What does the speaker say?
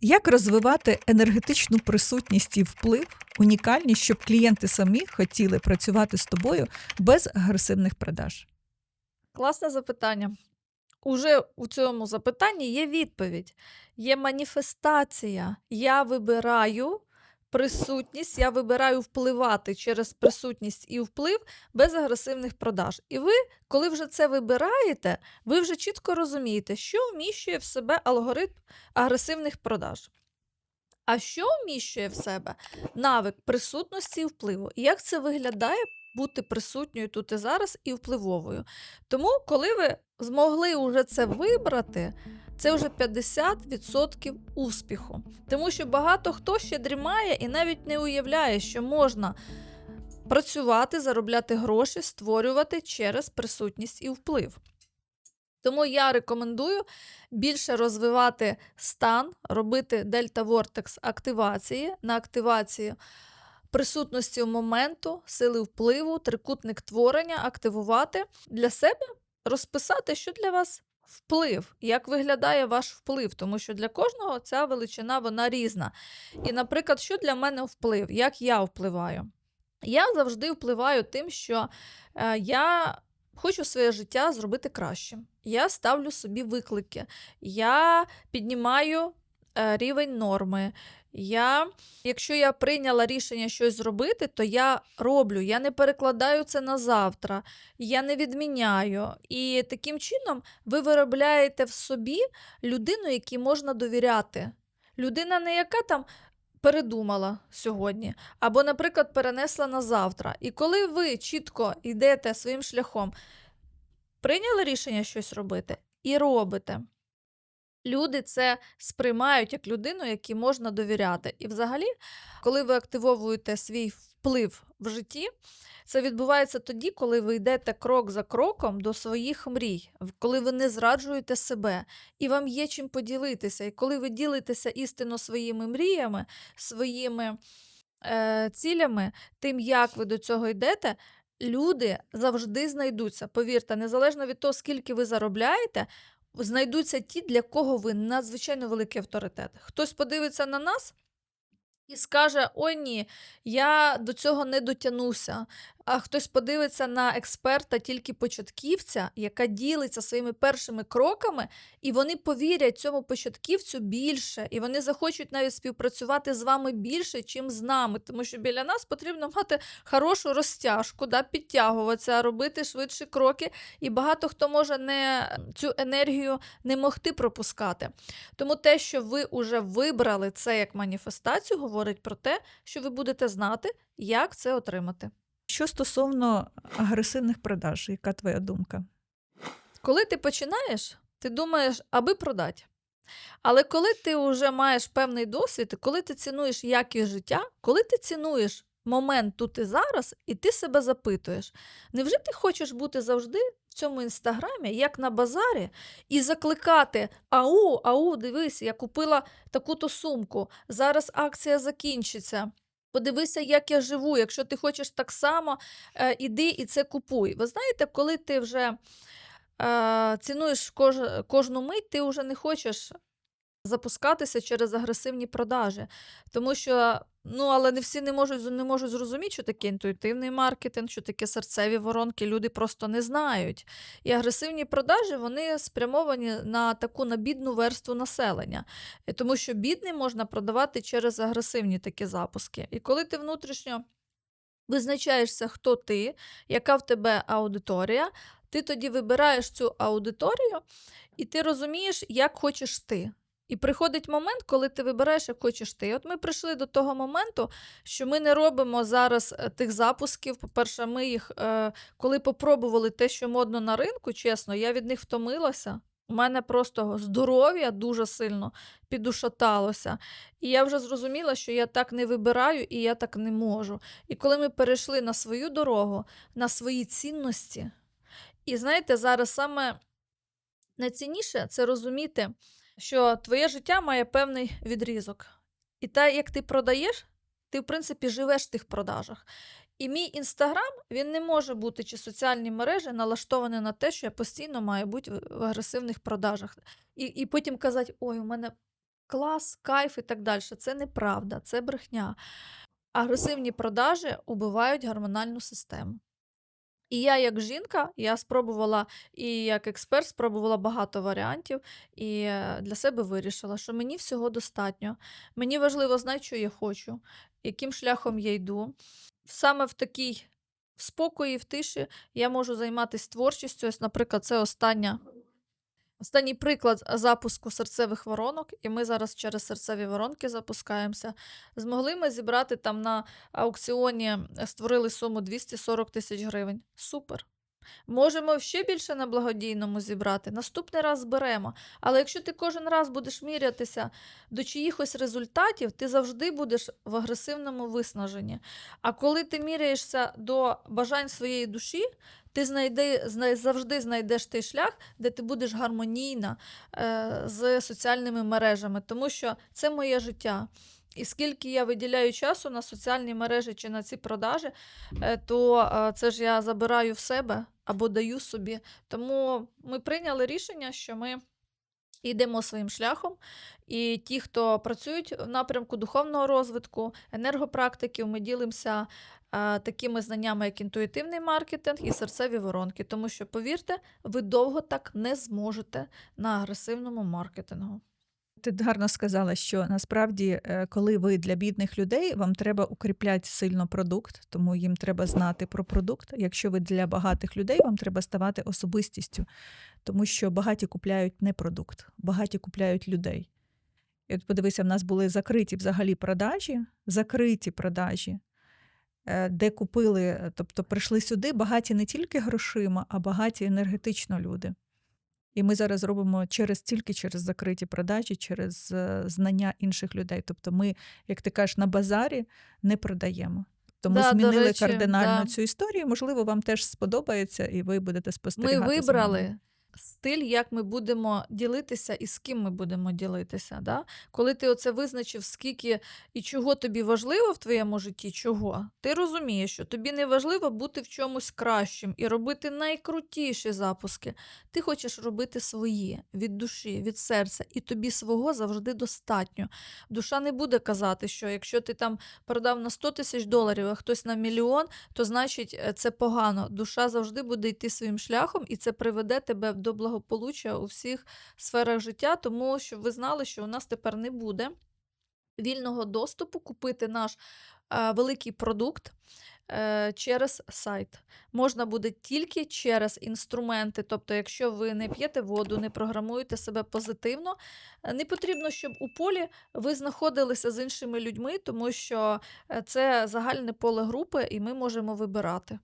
Як розвивати енергетичну присутність і вплив, унікальність, щоб клієнти самі хотіли працювати з тобою без агресивних продаж? Класне запитання. Уже у цьому запитанні є відповідь, є маніфестація. Я вибираю присутність, я вибираю впливати через присутність і вплив без агресивних продаж. І ви, коли вже це вибираєте, ви вже чітко розумієте, що вміщує в себе алгоритм агресивних продаж. А що вміщує в себе навик присутності і впливу? І як це виглядає бути присутньою тут і зараз і впливовою? Тому, коли ви змогли уже це вибрати, це вже 50% успіху. Тому що багато хто ще дрімає і навіть не уявляє, що можна працювати, заробляти гроші, створювати через присутність і вплив. Тому я рекомендую більше розвивати стан, робити дельта вортекс активації на акtivацію присутності моменту, сили впливу, трикутник творення, активувати для себе, розписати, що для вас вплив, як виглядає ваш вплив, тому що для кожного ця величина вона різна. І, наприклад, що для мене вплив, як я впливаю? Я завжди впливаю тим, що е, я хочу своє життя зробити кращим. Я ставлю собі виклики, я піднімаю е, рівень норми. Я, якщо я прийняла рішення щось зробити, то я роблю, я не перекладаю це на завтра, я не відміняю. І таким чином ви виробляєте в собі людину, якій можна довіряти. Людина не яка там передумала сьогодні, або, наприклад, перенесла на завтра. І коли ви чітко йдете своїм шляхом, прийняли рішення щось робити і робите. Люди це сприймають як людину, якій можна довіряти. І взагалі, коли ви активовуєте свій вплив в житті, це відбувається тоді, коли ви йдете крок за кроком до своїх мрій, коли ви не зраджуєте себе, і вам є чим поділитися. І коли ви ділитеся істинно своїми мріями, своїми е, цілями, тим, як ви до цього йдете, люди завжди знайдуться. Повірте, незалежно від того, скільки ви заробляєте, знайдуться ті, для кого ви надзвичайно великий авторитет. Хтось подивиться на нас і скаже: Ой ні, я до цього не дотягнуся. А хтось подивиться на експерта, тільки початківця, яка ділиться своїми першими кроками, і вони повірять цьому початківцю більше, і вони захочуть навіть співпрацювати з вами більше, чим з нами. Тому що біля нас потрібно мати хорошу розтяжку, да, підтягуватися, робити швидші кроки. І багато хто може не цю енергію не могти пропускати. Тому те, що ви вже вибрали це як маніфестацію, говорить про те, що ви будете знати, як це отримати. Що стосовно агресивних продаж, яка твоя думка? Коли ти починаєш, ти думаєш, аби продати. Але коли ти вже маєш певний досвід, коли ти цінуєш якість життя, коли ти цінуєш момент тут і зараз, і ти себе запитуєш, невже ти хочеш бути завжди в цьому інстаграмі, як на базарі, і закликати: Ау, ау, дивись, я купила таку-то сумку, зараз акція закінчиться. Подивися, як я живу. Якщо ти хочеш так само, е, іди і це купуй. Ви знаєте, коли ти вже е, цінуєш кож, кожну мить, ти вже не хочеш запускатися через агресивні продажі. Тому що, ну, але не всі не можуть, не можуть зрозуміти, що таке інтуїтивний маркетинг, що таке серцеві воронки. Люди просто не знають. І агресивні продажі вони спрямовані на таку на бідну верству населення. Тому що бідний можна продавати через агресивні такі запуски. І коли ти внутрішньо визначаєшся, хто ти, яка в тебе аудиторія, ти тоді вибираєш цю аудиторію, і ти розумієш, як хочеш ти. І приходить момент, коли ти вибираєш, як хочеш ти. І От ми прийшли до того моменту, що ми не робимо зараз е, тих запусків. По-перше, ми їх, е, коли попробували те, що модно на ринку, чесно, я від них втомилася. У мене просто здоров'я дуже сильно підушаталося. І я вже зрозуміла, що я так не вибираю і я так не можу. І коли ми перейшли на свою дорогу, на свої цінності, і знаєте, зараз саме найцінніше це розуміти, що твоє життя має певний відрізок. І те, як ти продаєш, ти, в принципі, живеш в тих продажах. І мій інстаграм він не може бути чи соціальні мережі налаштовані на те, що я постійно маю бути в агресивних продажах. І, і потім казати: ой, у мене клас, кайф і так далі. Це неправда, це брехня. Агресивні продажі убивають гормональну систему. І я, як жінка, я спробувала, і як експерт спробувала багато варіантів, і е, для себе вирішила, що мені всього достатньо. Мені важливо знати, що я хочу, яким шляхом я йду. Саме в такій в спокої, в тиші я можу займатися творчістю. Ось, наприклад, це остання. Останній приклад запуску серцевих воронок, і ми зараз через серцеві воронки запускаємося. Змогли ми зібрати там на аукціоні, е, створили суму 240 тисяч гривень. Супер. Можемо ще більше на благодійному зібрати. Наступний раз зберемо. Але якщо ти кожен раз будеш мірятися до чиїхось результатів, ти завжди будеш в агресивному виснаженні. А коли ти міряєшся до бажань своєї душі, ти знайди, знай, завжди знайдеш той шлях, де ти будеш гармонійна е, з соціальними мережами, тому що це моє життя. І скільки я виділяю часу на соціальні мережі чи на ці продажі, е, то е, це ж я забираю в себе або даю собі. Тому ми прийняли рішення, що ми йдемо своїм шляхом. І ті, хто працюють в напрямку духовного розвитку, енергопрактиків, ми ділимося е, такими знаннями, як інтуїтивний маркетинг і серцеві воронки. Тому що, повірте, ви довго так не зможете на агресивному маркетингу. Ти гарно сказала, що насправді, е, коли ви для бідних людей, вам треба укріпляти сильно продукт, тому їм треба знати про продукт. Якщо ви для багатих людей, вам треба ставати особистістю, тому що багаті купляють не продукт, багаті купляють людей. І от подивися, в нас були закриті взагалі продажі, закриті продажі, е, де купили, е, тобто прийшли сюди багаті не тільки грошима, а багаті енергетично люди. І ми зараз робимо через тільки через закриті продажі, через е, знання інших людей. Тобто, ми, як ти кажеш, на базарі не продаємо. То ми Да, змінили речі, кардинально да. цю історію. Можливо, вам теж сподобається, і ви будете Ми спостерігати. за вибрали стиль, як ми будемо ділитися і з ким ми будемо ділитися. Да? Коли ти оце визначив, скільки і чого тобі важливо в твоєму житті, чого, ти розумієш, що тобі не важливо бути в чомусь кращим і робити найкрутіші запуски. Ти хочеш робити свої від душі, від серця, і тобі свого завжди достатньо. Душа не буде казати, що якщо ти там продав на 100 тисяч доларів, а хтось на мільйон, то значить е, це погано. Душа завжди буде йти своїм шляхом, і це приведе тебе до благополуччя у всіх сферах життя, тому що ви знали, що у нас тепер не буде вільного доступу купити наш е, великий продукт. е, Через сайт можна буде тільки через інструменти. Тобто, якщо ви не п'єте воду, не програмуєте себе позитивно, е, не потрібно, щоб у полі ви знаходилися з іншими людьми, тому що це загальне поле групи, і ми можемо вибирати.